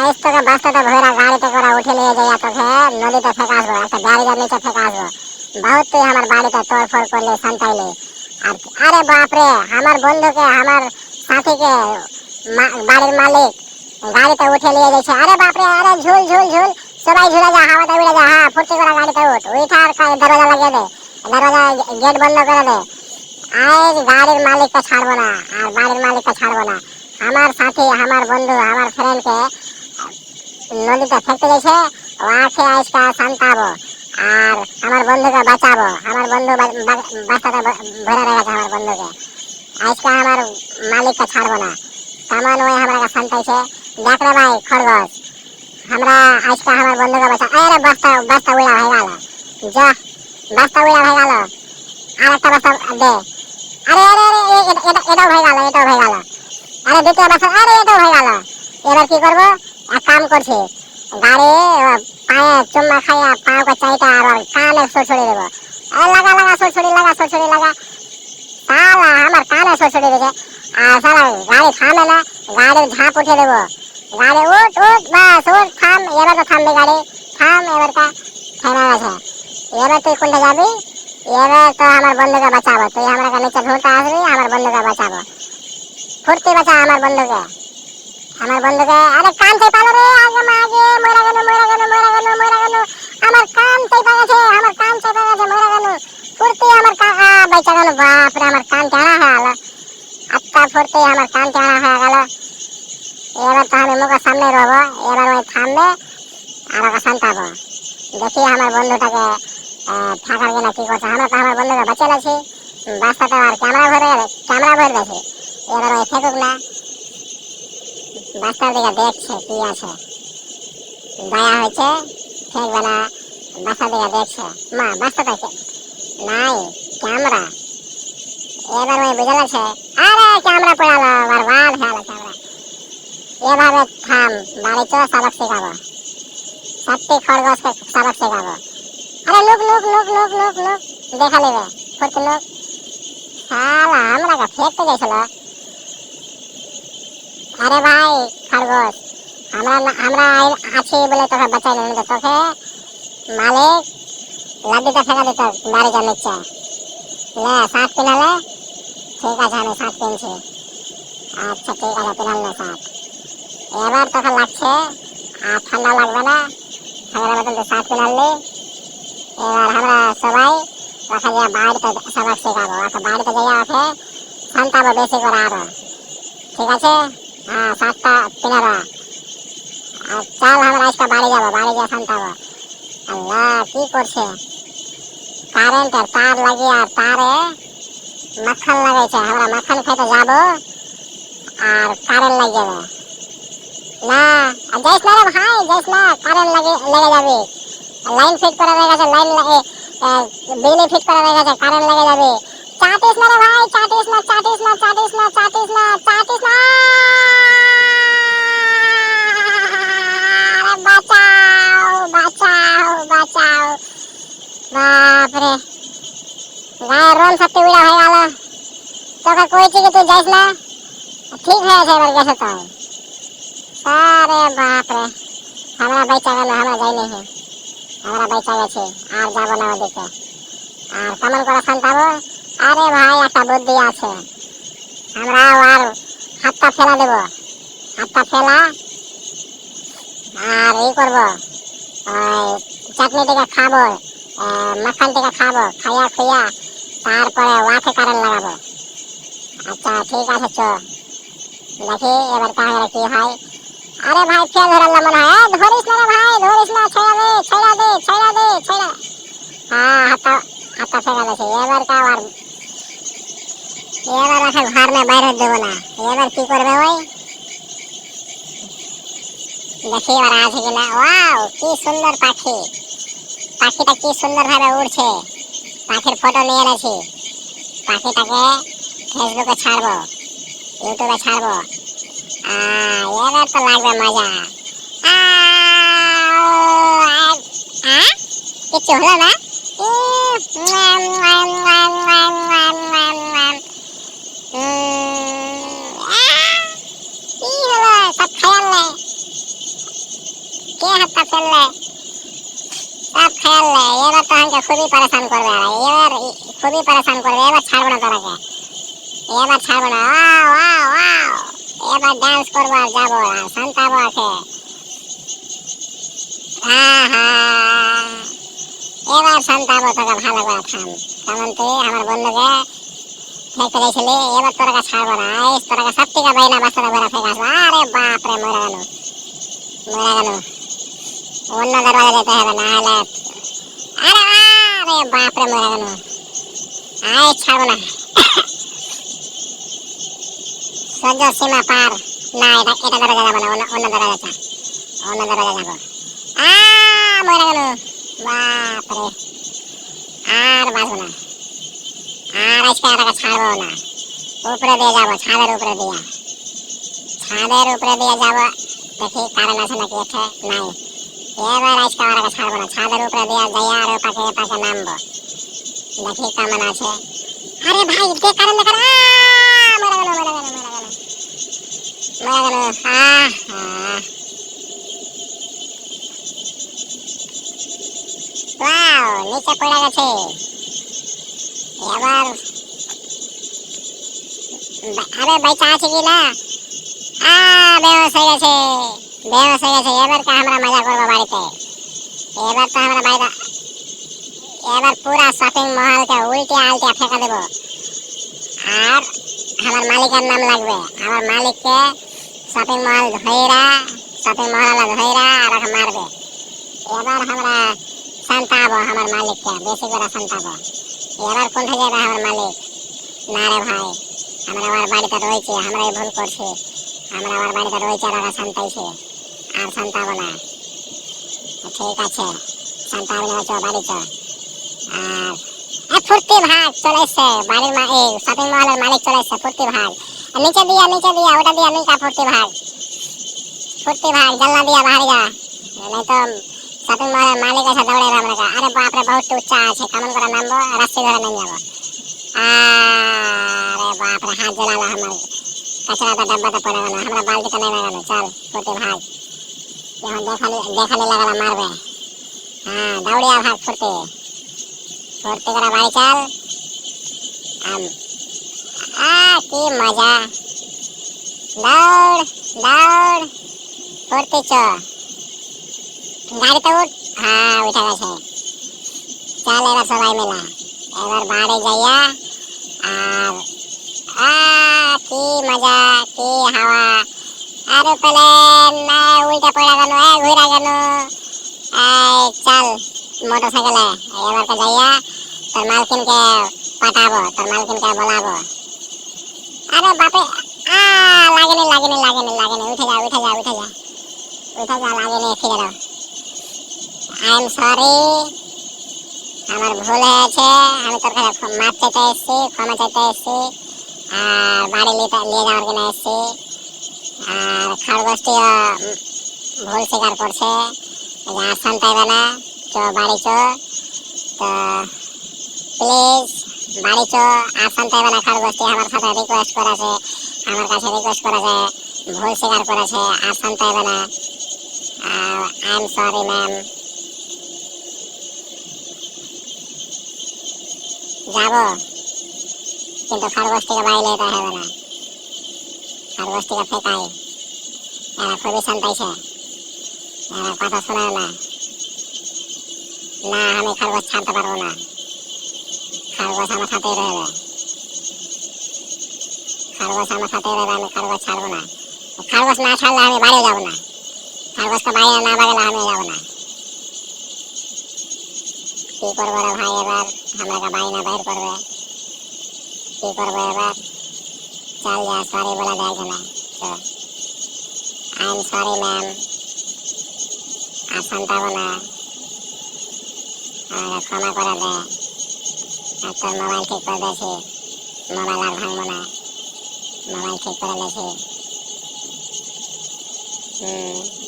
আইস তোকে বাস্তাতে ভরা গাড়িতে করে উঠে নিয়ে যাইয়া তোকে নদীতে ফেঁকা আসব, একটা ব্যারিজার নিচে ফেঁকা আসব। বহুত তুই আমার বাড়িতে তোড়ফোড় করলে সান্তাইলে আর আরে বাপরে, আমার বন্ধুকে, আমার সাথীকে বাড়ির মালিক গাড়িতে উঠে নিয়ে যাচ্ছে আরে বাপরে, আরে ঝুল ঝুল ঝুল। সবাই ঝুলে যা, হাওয়াতে উড়ে যা হ্যাঁ ফুর্তি করে গাড়িতে উঠ। উঠা আর দরজা লাগিয়ে দে। দরজা গেট বন্ধ করে দে। আজ গাড়ির মালিককে ছাড়বো না, আর বাড়ির মালিককে ছাড়বো না। আমার সাথী, আমার বন্ধু, আমার ফ্রেন্ডকে নদীতে ফেলতে গেছে ওয়াকে আজকে শান্তাবো। আর আমার বন্ধুকে বাঁচাবো। আমার বন্ধু বাঁচাতে ভরে রেখেছে আমার বন্ধুকে। আজকে আমার মালিককে ছাড়বো না। তেমন ওই আমরা শান্তাইছে। দেখ রে ভাই, খরগোশ। আমরা আজকে আমার বন্ধুকে বাঁচা আরে বাস্তা বাস্তা উড়া হয়ে গেল। যা, বাস্তা উড়া হয়ে গেল। আর একটা বাস্তা দে। আরে আরে আরে এটাও হয়ে গেল, এটাও হয়ে গেল। আরে, দ্বিতীয় বাস্তা আরে, এটাও হয়ে গেল। এবার কি করব? কাম করছি। গাড়ি, পায়ে চুম্মা খাইয়া পাওকে চাইটা আর কানে সরসরি দেবো। আরে লাগা লাগা, সরসরি লাগা সরসরি লাগা। সালা আমার কানে সরসরি দিছে। আর সালা গাড়ি থামে না গাড়ির ঝাঁপ উঠে দেবো। গাড়ি উঠ উঠ, বাস, উঠ, থাম, এবার তো থামবে গাড়ি। থাম, এবার কা, থেমে গেছে। এবার তুই কোনটা যাবি? এবার তো আমার বন্ধুকে বাঁচাবো। তুই আমাকে নিচে ধরতে আসবি, আমার বন্ধুকে বাঁচাবো। ফুর্তি বাঁচা আমার বন্ধুকে। আমার বন্ধুকে আরে কান চাই পালো রে, আগে মা, আগে মরা গেল মরা গেল মরা গেল মরা গেল। আমার কান চাই পাগেছে আমার কান চাই পাগেছে মরা গেল। ফুর্তি আমার আ, বেচা গেল বাপ রে আমার কান টানা হয়ে গেল। আত্মা ফুর্তি আমার কান টানা হয়ে গেল। এবার তো আমি মুখের সামনে রবো, এবার ওই থামবে, আর ওকে শান্তাবো। দেখি আমার বন্ধুটাকে থাকার কিনা কি করছে। আমরা তো আমার বন্ধুকে বাঁচিয়ে আছি বাস্তাতে আর ক্যামেরা ভরে ক্যামেরা ভরে দেখি এবার ওই ফেকুক না। বাস্তার দিকে দেখছে কি আছে। দয়া হয়েছে ফেকবে না বাস্তার দিকে দেখছে। মা বাস্তাটা কে- নাই, ক্যামেরা। এবার ওই বুঝে লাগছে আরে ক্যামেরা পড়ালো, বরবাদ হয়ে গেল ক্যামেরা। এভাবে থাম বাড়ি চো সবক শেখাবো। সত্যি খরগোশকে সবক শেখাবো। আরে look look look look look look. দেখা নেবে ফুর্তি লুক শালা, আমরাকে ফেকতে গেছিল। আরে ভাই, খরগোশ। আমরা আমরা আছি বলে তোকে বাঁচাই নিল তোকে মালিক লাদ্দিতে ফেলা দিত বাড়ি জানিচ্ছে লে শার্ট পিনালে ঠিক আছে, আমি শার্ট কিনছি। আচ্ছা ঠিক আছে পিনাল না শার্ট এবার তোকে লাগছে, আর ঠান্ডা লাগবে না। ঠান্ডা মতন তুই শার্ট পিনালি এবার আমরা সবাই ওকে গিয়ে বাড়িতে সবাই শেখাবো। ওকে বাড়িতে যাইয়া ওকে শান্তাবো বেশি করে আরও। ঠিক আছে? হ্যাঁ সাতটা পিনারা আর চাল আমরা আজকে বাড়ি যাব, বাড়ি গিয়ে শান্তাবো আল্লাহ, কি করছে? কারেন্টের তার লাগিয়ে আর তারে মাখন লাগাইছে। আমরা মাখন খাইতে যাব আর কারেন্ট লাগিয়ে যাবে না, আর যাইস না রে ভাই, যাইস না, কারেন্ট লাগে, লেগে যাবে। লাইন ফিট করা হয়ে গেছে, লাইন বিজলি ফিট করা হয়ে গেছে, কারেন্ট লেগে যাবে। চাটিস না রে ভাই, চাটিস না, চাটিস না চাটিস না চাটিস না চাটিস না আরে বাঁচাও বাঁচাও বাঁচাও বাপরে গায়ে রন সত্যি উড়া হয়ে গেল। তোকে কইছি কি তুই যাইস না? ঠিক হয়ে হয়েছে এবার গেছে তো। আরে বাপরে। আমরা বাইচা গেল, আমরা যাইনি হে। আমরা বাইচা গেছি, আর যাব না ওদিকে। আর কেমন করে শান্তাবো আরে ভাই, একটা বুদ্ধি আছে। আমরা আর হাতটা ফেলা দেব। হাতটা ফেলা, আর এই করব। চাটনি থেকে খাব মাখন থেকে খাব, খাইয়া খুইয়া তারপরে ওয়াকে কারেন্ট লাগাবো। আচ্ছা ঠিক আছে, চো। দেখি এবার তাহলে কি হয়। আরে ভাই, ফেল ধরালাম মনে হয়। ধরিস না রে ভাই, ধরিস না। ছেড়া দে ছেড়া দে ছেড়া দে, ছেড়া হ্যাঁ হাতটা হাতটা ফেলা দিয়েছে। এবার কা আর এবার ওকে ঘর না, বাইরে দেবো না। এবার কি করবে ওই? দেখি এবার আছে কিনা। ওয়াও, কি সুন্দর পাখি। পাখিটা কি সুন্দর ভাবে উড়ছে। পাখির ফটো নিয়ে এনেছি পাখিটাকে ফেসবুকে ছাড়বো ইউটিউবে ছাড়বো এবার তো লাগবে মজা কিচ্ছু হলো না খুবই পরেশান করবে খুবই পরেশান করবে, এবার ছাড়বো না তোরাকে। এবার ছাড়বো না, ওয়াও ওয়াও ওয়াও। এবার ডান্স করব আর যাব আর শান্তাবো আহা এবার শান্তাবো তোকে ভালো করে থাম কেমন তুই, আমার বন্ধুকে? ফেলতে গেছিলি? এবার তোরাকে ছাড়বো না। আইস তোরাকে সব থেকে বাইনা বাসাতে ঘোরা ফেকে আসব। আরে বাপ রে মরে গেল। মরে গেল। অন্য দরজা যেতে হবে না হলে আরে আরে বাপ রে মরে গেল। আই ছাড়বো না সহ্য সীমা পার। না, এটা এটা দরজা যাব না, অন্য অন্য দরজা যা অন্য দরজা যাব। আ, মরে গেল। বাপ রে। আর বাঁচবো না। আর আজকে এটাকে ছাড়বো না। উপরে দিয়ে যাব, ছাদের উপরে দিয়ে। ছাদের উপরে দিয়ে যাব। দেখি কারেন্ট আছে নাকি এতে নাই। এবার আজকে ওরাকে ছাড়বো না। ছাদের উপরে দিয়ে যাইয়া আর পাকে পাকে নামবো। দেখি কেমন আছে। আরে ভাই দে কারেন্ট দেখা মরে গেল মরে গেল মরে গেল। মরে গেল, আহ ওয়াও, নিচে পড়ে গেছে। এবার, আরে বাইচা আছে কি না? বেহস হয়ে গেছে বেহস হয়ে গেছে। এবার কা আমরা মজা করব বাড়িতে। এবার তো আমরা বাড়িতে এবার পুরা শপিং মহলকে উল্টে আলটে ফেঁকা দেবো। আর আমার মালিকের নাম লাগবে। আমার মালিককে শপিং মহল ধইরা শপিং মহল ধইরা আর মারবে। এবার আমরা শান্তাবো আমার মালিককে, বেশি করে শান্তাবো। এবার কোনটা যাবে আমার মালিক? না রে ভাই, আমরা আমার বাড়িতে রয়েছি, আমরাই ভুল করছি। আমরা আমার বাড়িতে রয়েছে আর ওরা শান্তাইছে। আর শান্তাবো না। ঠিক আছে, শান্তাবো না চ বাড়ি চ আর ফুর্তি ভাগ চলে এসছে বাড়ির মা এই শপিং মহলের মালিক চলে এসছে ফুর্তি ভাগ নিচে দিয়া নিচে দিয়া, ওটা দিয়া নিকা ফুর্তি ভাগ ফুর্তি ভাগ জানলা দিয়া বাহারি যা। তো শপিং মহলের মালিক এসে দৌড়ে আমরা আরে বাপরে, বহুত উচ্চা আছে, কেমন করে নামবো? রাস্তা ধরে নেমে যাব আরে বাপরে, হাত জ্বালালো আমার। কাঁচড়াটা ডাব্বাতে পড়ে গেল, আমরা বালতিতে নেমে গেল চল, ফুর্তি ভাগ যখন দেখালি দেখালি লাগালা মারবে। হ্যাঁ দৌড়িয়া ভাগ ফুর্তি। ফুর্তি করে বাড়ি চল, আম, আ, কি মজা। দৌড় দৌড় ফুর্তি চ। গাড়িতে উঠ। হ্যাঁ উঠে গেছে। চল এবার সবাই মিলে। এবার বাড়ি যাইয়া, আর, আ, কি মজা, কি হাওয়া। আর প্লেন উল্টা পড়ে গেল ঘুরে গেল। এই চল মোটর সাইকেলে এবার কে যাইয়া তোর মালকিনকে পাঠাবো তোর মালকিনকে বলাবো। আরে বাপে লাগেনি লাগেনি লাগেনি লাগেনি। উঠে যা উঠে যা উঠে যা। উঠে যা লাগেনি ফিরে দাও আই এম সরি আমার ভুল হয়েছে আমি তোর কাছে মাপ চাইতে এসেছি ক্ষমা চাইতে এসেছি আর বাড়ি নিয়ে যাওয়ার কিনে এসেছি। আর খরগোষ্ঠীও উম, ভুল স্বীকার করছে আর শান্তাইবে না। চ বাড়ি চ তো প্লিজ বাড়ি চ আর শান্তাইবে না খরগোষ্ঠী আমার সাথে রিকোয়েস্ট করেছে। আমার কাছে রিকোয়েস্ট করেছে। ভুল স্বীকার করেছে। আর শান্তাইবে না। আই এম সরি ম্যাম যাব। কিন্তু খরগোষ্ঠীকে বাইরে যেতে হবে না। খরগোষ্ঠীকে ফেকাই। এরা খুবই শান্তাইছে। এরা কথা শোনায় না। না, আমি খরগোশ ছাড়তে পারব না। খরগোশ আমার সাথেই রয়েবে খরগোশ আমার সাথেই রয়েবে আমি খরগোশ ছাড়বো না। খরগোশ না ছাড়লে আমি বাড়ি যাব না। খরগোশকে বাইরে না বাগলে আমি যাব না। কি করব রে ভাই এবার? আমাকে বাড়ি না বাইর করবে। কি করব এবার? চল যা সরি বলে দেয় এখানে। আই এম সরি ম্যাম আর শান্তাবো না। আমাকে ক্ষমা করে দে। আর তোর মোবাইল ঠিক করে দিয়েছি। মোবাইল আর ভাঙবো না। মোবাইল ঠিক করে নিয়েছি হুম।